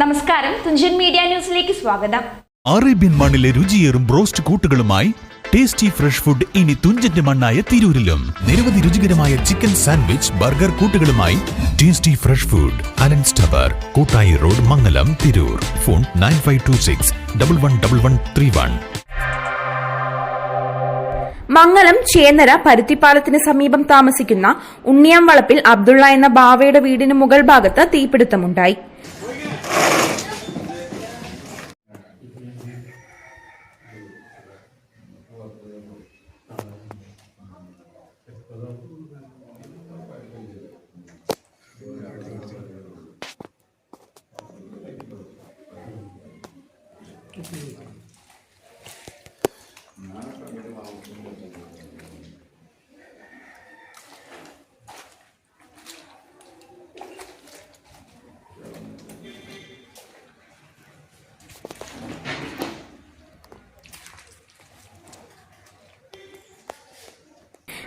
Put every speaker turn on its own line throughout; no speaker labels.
നമസ്കാരം. തുഞ്ചൻ മീഡിയ ന്യൂസിലേക്ക് സ്വാഗതം.
അറേബ്യൻ മണ്ണിലെ രുചിയേറും ബ്രോസ്റ്റ് കൂട്ടുകളുമായി ടേസ്റ്റി ഫ്രഷ് ഫുഡ് ഇനി തുഞ്ചന്റെ മണ്ണായ തിരൂരിലും. നിരവധി രുചികരമായ chicken sandwich burger കൂട്ടുകളുമായി tasty fresh food. Alan's tower Koottayi road Mangalam Tirur. Phone nine five two six double one double one three one.
Mangalam Chennara പരുത്തിപ്പാലത്തിന് സമീപം താമസിക്കുന്ന ഉണ്ണിയാം വളപ്പിൽ അബ്ദുള്ള എന്ന ബാവയുടെ വീടിന് മുകൾ ഭാഗത്ത് തീപിടുത്തമുണ്ടായി.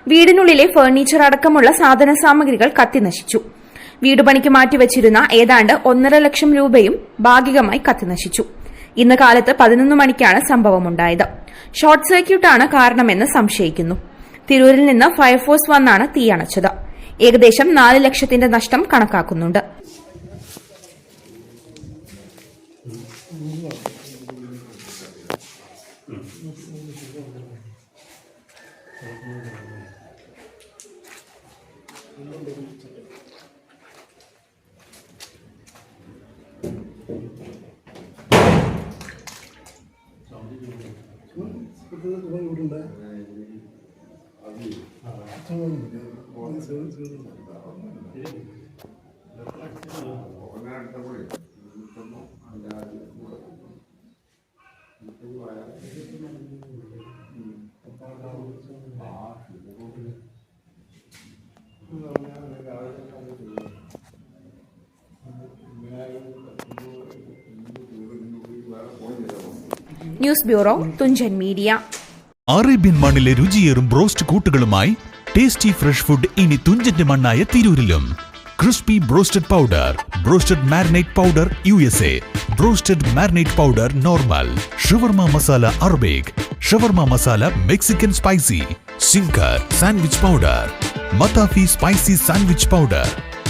വീടിനുള്ളിലെ ഫർണിച്ചർ അടക്കമുള്ള സാധന സാമഗ്രികൾ കത്തിനശിച്ചു വീടുപണിക്ക് മാറ്റിവച്ചിരുന്ന ഏതാണ്ട് ഒന്നര ലക്ഷം രൂപയും ഭാഗികമായി കത്തിനശിച്ചു ഇന്ന് കാലത്ത് പതിനൊന്ന് മണിക്കാണ് സംഭവമുണ്ടായത്. ഷോർട്ട് സർക്യൂട്ടാണ് കാരണമെന്ന് സംശയിക്കുന്നു. തിരൂരിൽ നിന്ന് ഫയർഫോഴ്സ് വന്നാണ് തീയണച്ചത് ഏകദേശം നാല് ലക്ഷത്തിന്റെ നഷ്ടം കണക്കാക്കുന്നുണ്ട്. 그래서 그걸 모른다. 아, 저는 뭐, 저는 저는. News bureau Thunchan media.
Arabian മണ്ണിലെ രുചിയേറും ബ്രോസ്റ്റ് കൂട്ടുകളുമായി ടേസ്റ്റി ഫ്രഷ് ഫുഡ് ഇനി തുഞ്ചന്റെ മണ്ണായ തിരൂരിലും. Crispy broasted powder broasted marinate powder U S A broasted marinate powder normal shawarma masala Arabic shawarma masala Mexican spicy zinger sandwich powder മത്താഫി spicy sandwich powder